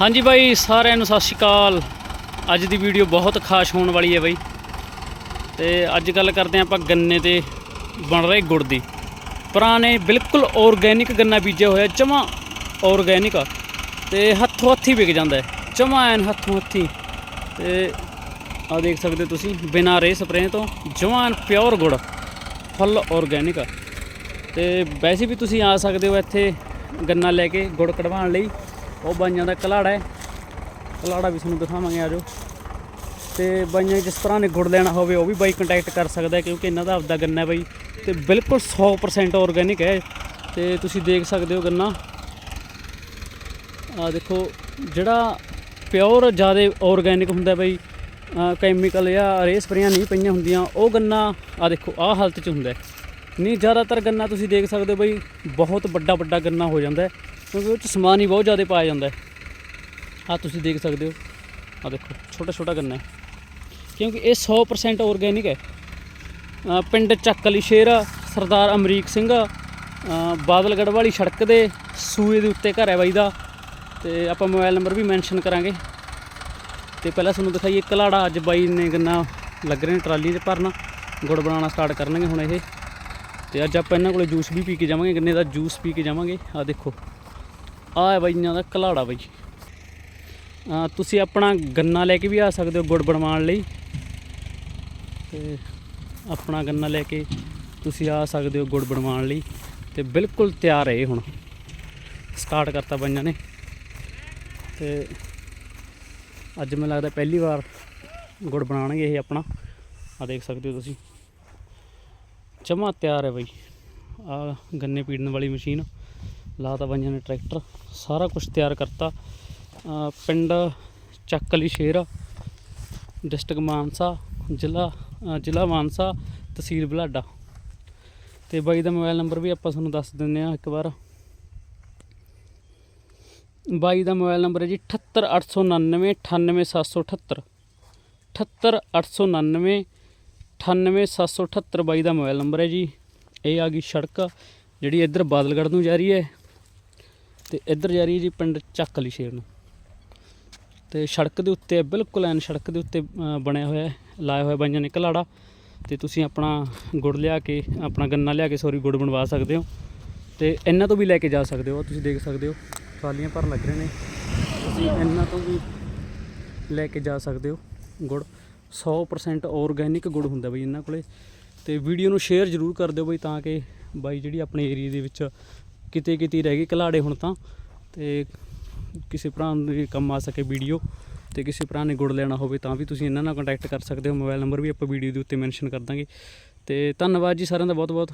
ਹਾਂਜੀ ਬਾਈ, ਸਾਰਿਆਂ ਨੂੰ ਸਤਿ ਸ਼੍ਰੀ ਅਕਾਲ। ਅੱਜ ਦੀ ਵੀਡੀਓ ਬਹੁਤ ਖਾਸ ਹੋਣ ਵਾਲੀ ਹੈ ਬਾਈ। ਤੇ ਅੱਜ ਗੱਲ ਕਰਦੇ ਹਾਂ ਆਪਾਂ ਗੰਨੇ ਤੇ ਬਣ ਰਹੇ ਗੁੜ ਦੀ। ਪੁਰਾਣੇ ਬਿਲਕੁਲ ਆਰਗੇਨਿਕ ਗੰਨਾ ਬੀਜਿਆ ਹੋਇਆ, ਜਮਾ ਆਰਗੇਨਿਕ ਤੇ ਹੱਥੋਂ ਹੱਥੀ ਵਿਕ ਜਾਂਦਾ ਹੈ, ਜਮਾ ਐਨ ਹੱਥੋਂ ਹੱਥੀ। ਤੇ ਆ ਦੇਖ ਸਕਦੇ ਹੋ ਤੁਸੀਂ, ਬਿਨਾਂ ਰੇ ਸਪਰੇਅ ਤੋਂ, ਜਮਾਂ ਐਨ ਪਿਓਰ ਗੁੜ ਫੁੱਲ ਆਰਗੇਨਿਕ ਤੇ ਵੈਸੇ ਵੀ ਤੁਸੀਂ ਆ ਸਕਦੇ ਹੋ ਇੱਥੇ ਗੰਨਾ ਲੈ ਕੇ ਗੁੜ ਕਢਵਾਉਣ ਲਈ। ਉਹ ਬਾਈਆਂ ਦਾ ਕਲਾੜਾ ਹੈ। ਕਲਾੜਾ ਵੀ ਤੁਹਾਨੂੰ ਦਿਖਾਵਾਂਗੇ ਆਜੋ। ਤੇ ਬਾਈਆਂ ਜਿਸ ਤਰ੍ਹਾਂ ਨੇ ਗੁੜ ਲੈਣਾ ਹੋਵੇ, ਉਹ ਵੀ ਬਾਈ ਕੰਟੈਕਟ ਕਰ ਸਕਦਾ ਕਿਉਂਕਿ ਇਹਨਾਂ ਦਾ ਆਪਦਾ ਗੰਨਾ ਬਾਈ। ਤੇ ਬਿਲਕੁਲ 100% ਆਰਗੇਨਿਕ ਹੈ। ਤੇ ਤੁਸੀਂ ਦੇਖ ਸਕਦੇ ਹੋ ਗੰਨਾ। ਆ ਦੇਖੋ, ਜਿਹੜਾ ਪਿਓਰ ਜ਼ਿਆਦਾ ਆਰਗੇਨਿਕ ਹੁੰਦਾ ਬਾਈ ਕੈਮੀਕਲ ਜਾਂ ਰੇ ਸਪਰੇਆਂ ਨਹੀਂ ਪਈਆਂ ਹੁੰਦੀਆਂ, ਉਹ ਗੰਨਾ ਆ ਦੇਖੋ, ਆਹ ਹਾਲਤ 'ਚ ਹੁੰਦਾ ਨਹੀਂ, ਜ਼ਿਆਦਾਤਰ ਗੰਨਾ ਤੁਸੀਂ ਦੇਖ ਸਕਦੇ ਹੋ ਬਈ, ਬਹੁਤ ਵੱਡਾ ਵੱਡਾ ਗੰਨਾ ਹੋ ਜਾਂਦਾ ਹੈ। ਕਿਉਂਕਿ ਉਹ 'ਚ ਸਮਾਨ ਹੀ ਬਹੁਤ ਜ਼ਿਆਦਾ ਪਾਇਆ ਜਾਂਦਾ ਹੈ। ਆ ਤੁਸੀਂ ਦੇਖ ਸਕਦੇ ਹੋ। ਆ ਦੇਖੋ ਛੋਟਾ ਛੋਟਾ ਗੰਨਾ ਹੈ। ਕਿਉਂਕਿ ਇਹ 100% ਆਰਗੇਨਿਕ ਹੈ। ਪਿੰਡ ਚੱਕ ਅਲੀ ਸ਼ੇਰ ਸਰਦਾਰ ਅਮਰੀਕ ਸਿੰਘ ਅ, ਬਾਦਲਗੜ੍ਹ ਵਾਲੀ ਸੜਕ ਦੇ ਸੂਏ ਦੇ ਉੱਤੇ ਘਰ ਹੈ ਬਾਈ ਦਾ। ਤੇ ਆਪਾਂ ਮੋਬਾਈਲ ਨੰਬਰ ਵੀ ਮੈਂਸ਼ਨ ਕਰਾਂਗੇ। ਤੇ ਪਹਿਲਾਂ ਤੁਹਾਨੂੰ ਦਿਖਾਈਏ ਕਲਾੜਾ ਅੱਜ ਬਾਈ ਨੇ ਗੰਨਾ ਲੱਗ ਰਹੇ ਨੇ ਟਰਾਲੀ 'ਚ ਭਰਨਾ। ਗੁੜ ਬਣਾਉਣਾ ਸਟਾਰਟ ਕਰਨਗੇ ਹੁਣ ਇਹ। ਤੇ ਅੱਜ ਆਪਾਂ ਇਹਨਾਂ ਕੋਲੇ ਜੂਸ ਵੀ ਪੀ ਕੇ ਜਾਵਾਂਗੇ। ਗੰਨੇ ਦਾ ਜੂਸ ਪੀ ਕੇ ਜਾਵਾਂਗੇ। ਆ ਦੇਖੋ। ਆ ਹੈ ਬਾਈ ਇਹਨਾਂ ਦਾ ਕਲਾੜਾ ਬਾਈ। ਤੁਸੀਂ ਆਪਣਾ ਗੰਨਾ ਲੈ ਕੇ ਵੀ ਆ ਸਕਦੇ ਹੋ ਗੁੜ ਬਣਵਾਉਣ ਲਈ। ਤੇ ਆਪਣਾ ਗੰਨਾ ਲੈ ਕੇ ਤੁਸੀਂ ਆ ਸਕਦੇ ਹੋ ਗੁੜ ਬਣਵਾਉਣ ਲਈ। ਤੇ ਬਿਲਕੁਲ ਤਿਆਰ ਹੈ ਇਹ ਹੁਣ। ਸਟਾਰਟ ਕਰਤਾ ਬਾਈਆਂ ਨੇ। ਤੇ ਅੱਜ ਮੈਨੂੰ ਲੱਗਦਾ ਪਹਿਲੀ ਵਾਰ ਗੁੜ ਬਣਾਉਣਗੇ ਇਹ ਆਪਣਾ। ਆ ਦੇਖ ਸਕਦੇ ਹੋ ਤੁਸੀਂ। ਚਮਾ ਤਿਆਰ ਹੈ ਬਈ। ਆ ਗੰਨੇ ਪੀੜਨ ਵਾਲੀ ਮਸ਼ੀਨ। ਲਾਤਾ ਬਾਈਆਂ ਨੇ ਟਰੈਕਟਰ, ਸਾਰਾ ਕੁਝ ਤਿਆਰ ਕਰਤਾ। ਪਿੰਡ ਚੱਕ ਅਲੀ ਸ਼ੇਰ, ਡਿਸਟ੍ਰਿਕਟ ਮਾਨਸਾ, ਜ਼ਿਲ੍ਹਾ ਜ਼ਿਲ੍ਹਾ ਮਾਨਸਾ, ਤਹਿਸੀਲ ਬੁਢਲਾਡਾ ਤੇ ਬਾਈ ਦਾ ਮੋਬਾਈਲ ਨੰਬਰ ਵੀ ਆਪਾਂ ਤੁਹਾਨੂੰ ਦੱਸ ਦਿੰਦੇ ਆ ਇੱਕ ਵਾਰ। ਬਾਈ ਦਾ ਮੋਬਾਈਲ ਨੰਬਰ ਹੈ ਜੀ 78899 98778 78899 98778 ਬਾਈ ਦਾ ਮੋਬਾਈਲ ਨੰਬਰ ਹੈ ਜੀ। ਇਹ ਆ ਗਈ ਸੜਕ, ਜਿਹੜੀ ਇੱਧਰ ਬਾਦਲਗੜ੍ਹ ਨੂੰ ਜਾ ਰਹੀ ਹੈ। ਤੇ ਇੱਧਰ ਜਾ ਰਹੀ ਹੈ ਜੀ ਪਿੰਡ ਚੱਕ ਅਲੀ ਸ਼ੇਰ ਨੂੰ। ਤੇ ਸੜਕ ਦੇ ਉੱਤੇ ਬਿਲਕੁਲ ਐਨ ਸੜਕ ਦੇ ਉੱਤੇ ਬਣਿਆ ਹੋਇਆ ਹੈ, ਲਾਇਆ ਹੋਇਆ ਬਾਈਆਂ ਨੇ ਕਲਾੜਾ ਤੇ ਤੁਸੀਂ ਆਪਣਾ ਗੁੜ ਲਿਆ ਕੇ, ਆਪਣਾ ਗੰਨਾ ਲਿਆ ਕੇ ਸੌਰੀ, ਗੁੜ ਬਣਵਾ ਸਕਦੇ ਹੋ। ਤੇ ਇਹਨਾਂ ਤੋਂ ਵੀ ਲੈ ਕੇ ਜਾ ਸਕਦੇ ਹੋ ਤੁਸੀਂ ਦੇਖ ਸਕਦੇ ਹੋ, ਟਰਾਲੀਆਂ ਭਰਨ ਲੱਗ ਰਹੇ ਨੇ। ਤੁਸੀਂ ਇਹਨਾਂ ਤੋਂ ਵੀ ਲੈ ਕੇ ਜਾ ਸਕਦੇ ਹੋ ਗੁੜ। 100% ਆਰਗੇਨਿਕ ਗੁੜ ਹੁੰਦਾ ਬਈ ਇਹਨਾਂ ਕੋਲੇ। ਤੇ ਵੀਡੀਓ ਨੂੰ ਸ਼ੇਅਰ ਜ਼ਰੂਰ ਕਰ ਦਿਓ ਬਈ ਤਾਂ ਕਿ ਬਾਈ ਜਿਹੜੀ ਆਪਣੇ ਏਰੀਆ ਦੇ ਵਿੱਚ ਕਿਤੇ ਕਿਤੇ ਰਹਿ ਗਈ ਕਲਾੜੇ ਹੁਣ ਤਾਂ, ਤੇ ਕਿਸੇ ਭਰਾ ਨੂੰ ਕੰਮ ਆ ਸਕੇ ਵੀਡੀਓ, ਤੇ ਕਿਸੇ ਭਰਾ ਨੇ ਗੁੜ ਲੈਣਾ ਹੋਵੇ ਤਾਂ ਵੀ ਤੁਸੀਂ ਇਹਨਾਂ ਨਾਲ ਕੰਟੈਕਟ ਕਰ ਸਕਦੇ ਹੋ ਮੋਬਾਈਲ ਨੰਬਰ ਵੀ ਆਪਾਂ ਵੀਡੀਓ ਦੇ ਉੱਤੇ ਮੈਂਸ਼ਨ ਕਰ ਦਾਂਗੇ। ਤੇ ਧੰਨਵਾਦ ਜੀ ਸਾਰਿਆਂ ਦਾ ਬਹੁਤ ਬਹੁਤ